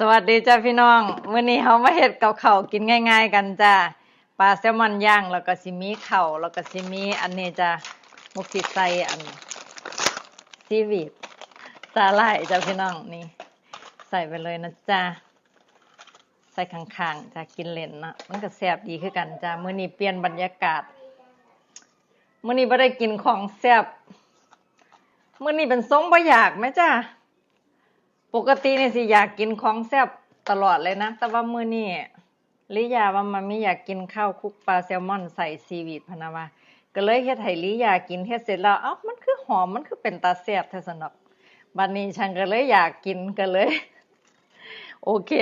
สวัสดีจ้าพี่น้องมื้อนี้เรามาเฮ็ดกับข้าวกินง่าย ๆ กันจ้าปลาแซลมอนย่างแล้วก็สิมีข้าวแล้วก็สิมีอันนี้จ้ามุกสิใส่อันซีวีดสาหร่ายจ้าพี่น้องนี่ ใส่ไปเลยนะจ้าใส่ข้างๆจ้ากินเล่นนะมันก็แซ่บดีคือกันจ้ามื้อนี้เปลี่ยนบรรยากาศมื้อนี้บ่ได้กินของแซ่บมื้อนี้เป็นทรงบ่อยากไหมจ้า ปกติเนี่ยสิอยากกินของแซ่บตลอดเลยนะ แต่ว่ามื้อนี้ลิยาว่ามันไม่อยากกินข้าวคลุกปลาแซลมอนใส่ซีวีดพะนะว่าก็เลยเฮ็ดให้ลิยากินเฮ็ดเสร็จแล้วเอ้ามันคือหอมมันคือเป็นตาแซ่บแท้สนอกบัดนี้ฉันก็เลยอยากกินก็เลย โอเค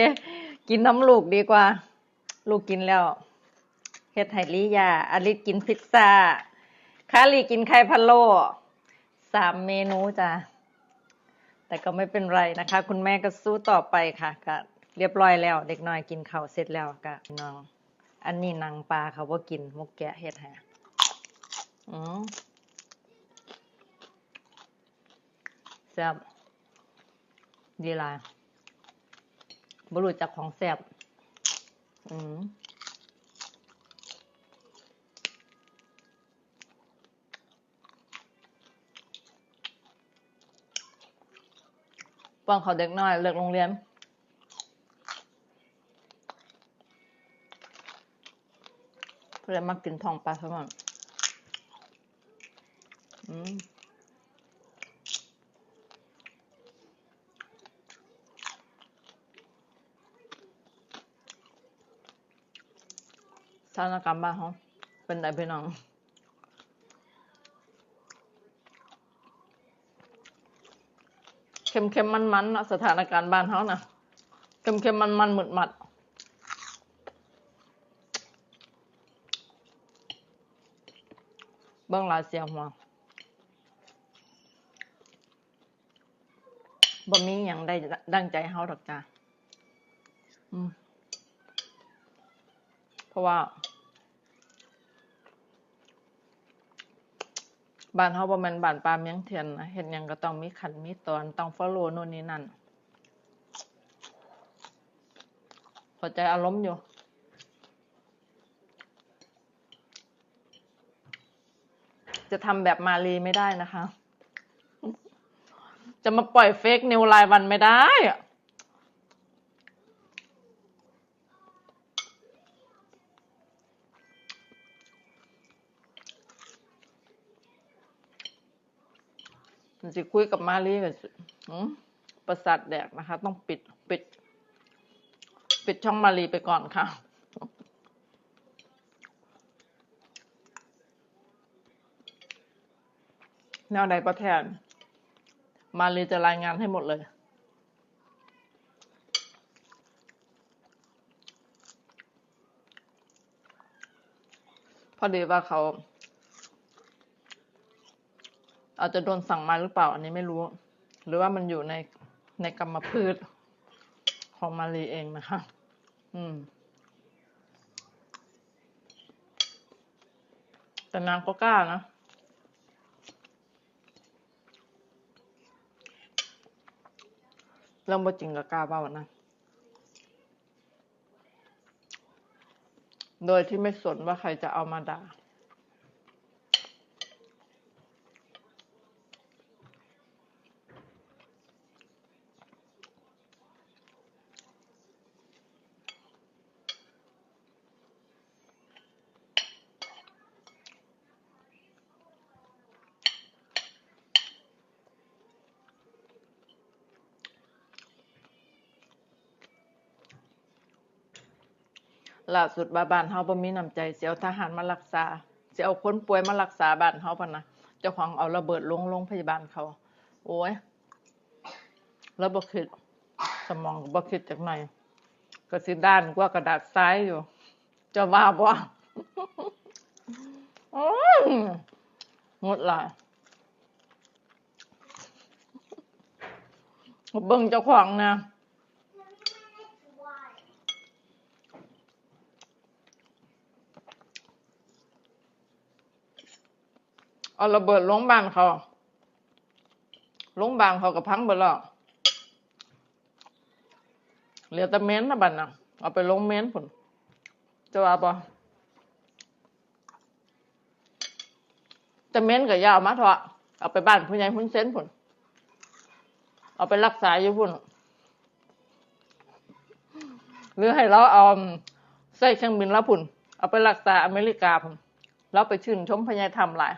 กินน้ำลูกดีกว่า ลูกกินแล้วเฮ็ดให้ลิยาอลิสกินพิซซ่าคาลีกินไข่พะโล้สามเมนูจ้ะ แต่ก็ไม่เป็นไรนะคะ คุณแม่ก็สู้ต่อไปค่ะก็เรียบร้อยแล้ว เด็กน้อยกินข้าวเสร็จแล้วก็น้อง อันนี้นางปลาเขาว่ากินมุกแกะเฮ็ดให้อืมแซ่บดีลายบรู้จักของแซ่บอืม ฟังเขาเด็กน้อยเลิกโรงเรียนเพื่อนมากินทองปลาแซลมอนอืมสถานการณ์บ้านเขาเป็นไงพี่น้อง เค็มเค็มมันมันๆนะสถานการณ์บ้านเขานะเค็มเค็มมันมันๆหมึดหมัดเบื้องลาเสียหัวบ่มีอย่างได้ดังใจเฮาดอกจ้าเพราะว่า บ้านเฮาบ่แม่นบ้านปลาเมียงเทียนนะเฮ็ดหยังก็ต้องมีขันมีตอนต้องฟอลโลโน่นนี่นั่นเข้าใจอารมณ์อยู่จะทำแบบมาลีไม่ได้นะคะ จะมาปล่อยเฟกนิวรายวันไม่ได้ มันจะคุยกับมาลีกับประสาทแดกนะคะ ต้องปิดปิด ปิดช่องมาลีไปก่อนค่ะแนวใดประแทน มาเลยจะรายงานให้หมดเลยพอดีว่าเขา อาจจะโดนสั่งมาหรือเปล่า อันนี้ไม่รู้ หรือว่ามันอยู่ในในกรรมพืชของมารีเองนะคะ อืม แต่นางก็กล้านะ เรื่องบ่จริงก็กล้าเบ้านะ โดยที่ไม่สนว่าใครจะเอามาด่า ล่าสุดบาบานเฮาบ่มีน้ำใจเสิเอาทหารมารักษาเสิเอาคนป่วยมารักษาบ้านเฮาพันนะเจ้าของเอาระเบิดลงโรงพยาบาลเขา โอ้ยแล้วบ่คิดสมองบ่คิดจากไหนก็สิด้านกว่ากระดาษทรายอยู่ จะว่าบ่อื้อหมดลายเบิ่งเจ้าของนะ เอาระเบิดลงบ้านเขาลงบ้านเขากับพังไปแล้วเหลือแต่เม้นนะบัดน่ะเอาไปลงเม้นผลจะว่าปะแต่เม้นกับยาวมาเถอะเอาไปบ้านผู้ใหญ่พุ่นเซนผลเอาไปรักษาอยู่พุ่นหรือให้เราเอาใส่เครื่องบินแล้วพุ่น เอาไปรักษาอเมริกาพุ่นแล้วไปชื่นชมพญายธรรมหลาย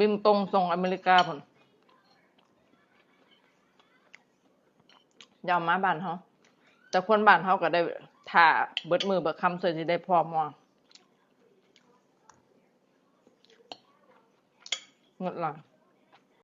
บินตรงส่งอเมริกาผลยาวมาบ้านเขาแต่คนบ้านเขาก็ได้ถ่าเบิดมือเบิดคำเสร็จสิได้พอมอเงิดหลัง